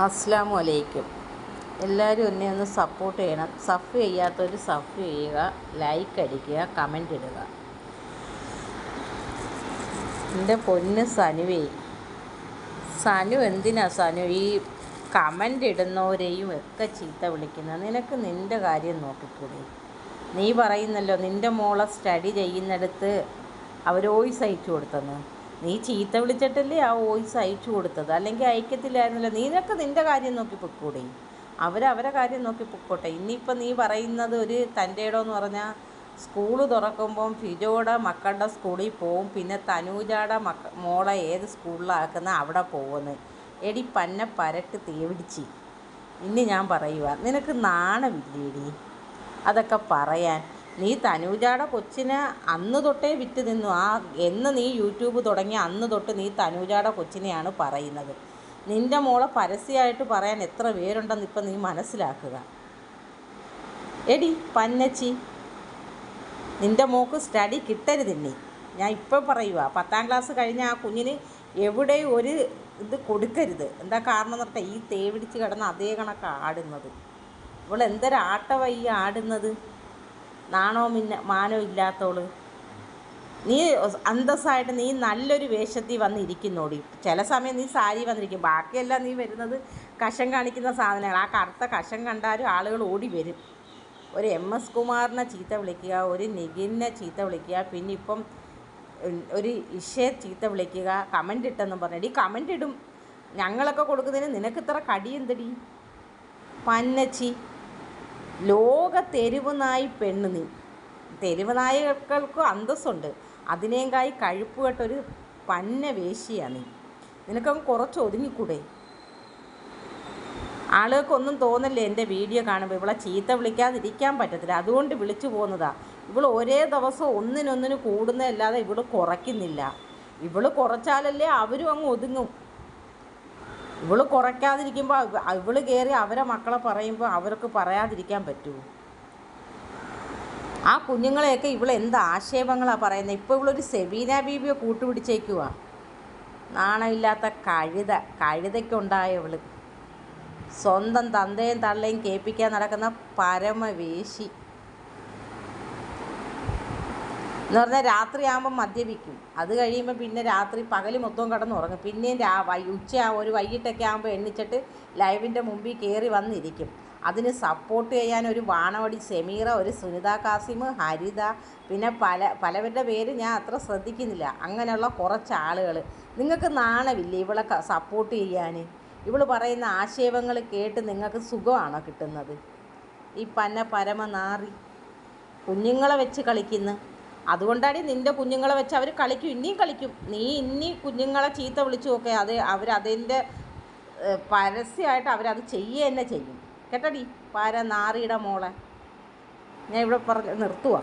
അസ്സാമു അലൈക്കും എല്ലാവരും എന്നെ ഒന്ന് സപ്പോർട്ട് ചെയ്യണം. സഫ് ചെയ്യാത്തവർ സഫ് ചെയ്യുക ലൈക്ക് അടിക്കുക കമന്റ് ഇടുക. എന്റെ പൊന്ന് സനുവേ. സനു എന്തിനാ സനു? ഈ കമന്റ് ഇടുന്നവരെയും ഒക്കെ ചീത്ത വിളിക്കുന്നത്. നിനക്ക് നിന്റെ കാര്യം നോക്കിക്കൂടി. നീ പറയുന്നല്ലോ നിന്റെ മോളെ സ്റ്റഡി ചെയ്യുന്നിടത്ത് അവർ വോയിസ് അയച്ചു കൊടുത്തെന്ന്. നീ ചീത്ത വിളിച്ചിട്ടല്ലേ ആ വോയിസ് അയച്ചു കൊടുത്തത്? അല്ലെങ്കിൽ അയക്കത്തില്ലായിരുന്നല്ലോ? നീനൊക്കെ നിന്റെ കാര്യം നോക്കി പൊക്കൂടെ അവരവരെ കാര്യം നോക്കി പൊക്കോട്ടെ ഇനിയിപ്പോൾ നീ പറയുന്നത് ഒരു തന്റെ ഇടമെന്ന് പറഞ്ഞാൽ സ്കൂൾ തുറക്കുമ്പം ഫിജോയുടെ മക്കളുടെ സ്കൂളിൽ പോവും. പിന്നെ തനൂജയുടെ മക്ക മോളെ ഏത് സ്കൂളിലാക്കുന്ന അവിടെ പോകുന്നത് എടി പന്ന പരട്ട് തേവിടിച്ച്. ഇനി ഞാൻ പറയുക നിനക്ക് നാണമില്ലേടി? അതൊക്കെ പറയാൻ നീ തനൂജയുടെ കൊച്ചിനെ അന്ന് തൊട്ടേ വിറ്റ് നിന്നു. ആ എന്ന് നീ യൂട്യൂബ് തുടങ്ങി അന്ന് തൊട്ട് നീ തനൂജയുടെ കൊച്ചിനെയാണ് പറയുന്നത്. നിന്റെ മോളെ പരസ്യമായിട്ട് പറയാൻ എത്ര പേരുണ്ടെന്ന് ഇപ്പം നീ മനസ്സിലാക്കുക. എടി പന്നച്ചി നിന്റെ മോക്ക് സ്റ്റഡി കിട്ടരുതില്ലേ ഞാൻ ഇപ്പം പറയുക പത്താം ക്ലാസ് കഴിഞ്ഞ ആ കുഞ്ഞിന് എവിടെ ഒരു ഇത് കൊടുക്കരുത്. എന്താ കാരണം പറഞ്ഞാൽ ഈ തേവിടിച്ച് കിടന്ന് അതേ കണക്ക് ആടുന്നത്. ഇവൾ എന്തൊരാട്ടവാ ഈ ആടുന്നത്? നാണോ മിന്ന മാനോ ഇല്ലാത്തോൾ. നീ അന്തസ്സായിട്ട് നീ നല്ലൊരു വേഷത്തിൽ വന്നിരിക്കുന്നോടി. ചില സമയം നീ സാരി വന്നിരിക്കും. ബാക്കിയെല്ലാം നീ വരുന്നത് കഷം കാണിക്കുന്ന സാധനങ്ങൾ ആ കറുത്ത കഷം കണ്ടാലും ആളുകൾ ഓടി വരും. ഒരു എം എസ് കുമാറിനെ ചീത്ത വിളിക്കുക ഒരു നിഖിലിനെ ചീത്ത വിളിക്കുക പിന്നെ ഇപ്പം ഒരു ഇഷയെ ചീത്ത വിളിക്കുക കമന്റ് ഇട്ടെന്നും പറഞ്ഞു. ഈ കമന്റ് ഇടും. ഞങ്ങളൊക്കെ കൊടുക്കുന്നതിന് നിനക്ക് ഇത്ര കടിയെന്തടി പന്നച്ചി ലോക തെരുവുനായി പെണ്ണ് നീ. തെരുവ് നായകൾക്ക് അന്തസ്സുണ്ട്. അതിനേക്കായി കഴുപ്പ് കേട്ടൊരു പന്ന വേശിയാണ് നീ. നിനക്കങ്ങ് കുറച്ച് ഒതുങ്ങിക്കൂടെ? ആളുകൾക്കൊന്നും തോന്നല്ലേ എന്റെ വീഡിയോ കാണുമ്പോൾ ഇവളെ ചീത്ത വിളിക്കാതിരിക്കാൻ പറ്റത്തില്ല. അതുകൊണ്ട് വിളിച്ചു പോകുന്നതാ ഇവൾ ഒരേ ദിവസം ഒന്നിനൊന്നിന് കൂടുന്നതല്ലാതെ ഇവൾ കുറയ്ക്കുന്നില്ല. ഇവൾ കുറച്ചാലല്ലേ അവരും അങ്ങ് ഒതുങ്ങും. ഇവൾ കുറയ്ക്കാതിരിക്കുമ്പോൾ ഇവൾ കയറി അവരെ മക്കളെ പറയുമ്പോൾ അവർക്ക് പറയാതിരിക്കാൻ പറ്റുമോ? ആ കുഞ്ഞുങ്ങളെയൊക്കെ ഇവൾ എന്ത് ആക്ഷേപങ്ങളാണ് പറയുന്നത് ഇപ്പോൾ ഇവളൊരു സെബീന ബീബിയെ കൂട്ടുപിടിച്ചേക്കുക നാണമില്ലാത്ത കഴുത കഴുതയ്ക്കുണ്ടായ ഇവൾ സ്വന്തം തന്തയും തള്ളയും കേൾപ്പിക്കാൻ നടക്കുന്ന പരമവേശി. എന്ന് പറഞ്ഞാൽ രാത്രിയാകുമ്പോൾ മദ്യപിക്കും. അത് കഴിയുമ്പോൾ പിന്നെ രാത്രി പകൽ മൊത്തം കിടന്ന് ഉറങ്ങും പിന്നെയും രാ ഉച്ച ഒരു വൈകിട്ടൊക്കെ ആകുമ്പോൾ എണ്ണിച്ചിട്ട് ലൈവിന്റെ മുമ്പിൽ കയറി വന്നിരിക്കും. അതിന് സപ്പോർട്ട് ചെയ്യാൻ ഒരു വാണവടി സെമീറ ഒരു സുനിത കാസിം ഹരിത പിന്നെ പല പലവരുടെ പേര് ഞാൻ അത്ര ശ്രദ്ധിക്കുന്നില്ല. അങ്ങനെയുള്ള കുറച്ച് ആളുകൾ നിങ്ങൾക്ക് നാണമില്ലേ ഇവളെ സപ്പോർട്ട് ചെയ്യാൻ ഇവൾ പറയുന്ന ആക്ഷേപങ്ങൾ കേട്ട് നിങ്ങൾക്ക് സുഖമാണോ കിട്ടുന്നത്? ഈ പന്ന പരമ നാറി കുഞ്ഞുങ്ങളെ വെച്ച് കളിക്കുന്നു. അതുകൊണ്ടാണ് നിന്റെ കുഞ്ഞുങ്ങളെ വെച്ച് അവർ കളിക്കും ഇനിയും കളിക്കും. നീ ഇനി കുഞ്ഞുങ്ങളെ ചീത്ത വിളിച്ചു നോക്കെ അത് അവരതിന്റെ പരസ്യമായിട്ട് അവരത് ചെയ്യുക തന്നെ ചെയ്യും. കേട്ടടി? പാര നാറിയുടെ മോളെ. ഞാൻ ഇവിടെ പറഞ്ഞ് നിർത്തുവാ.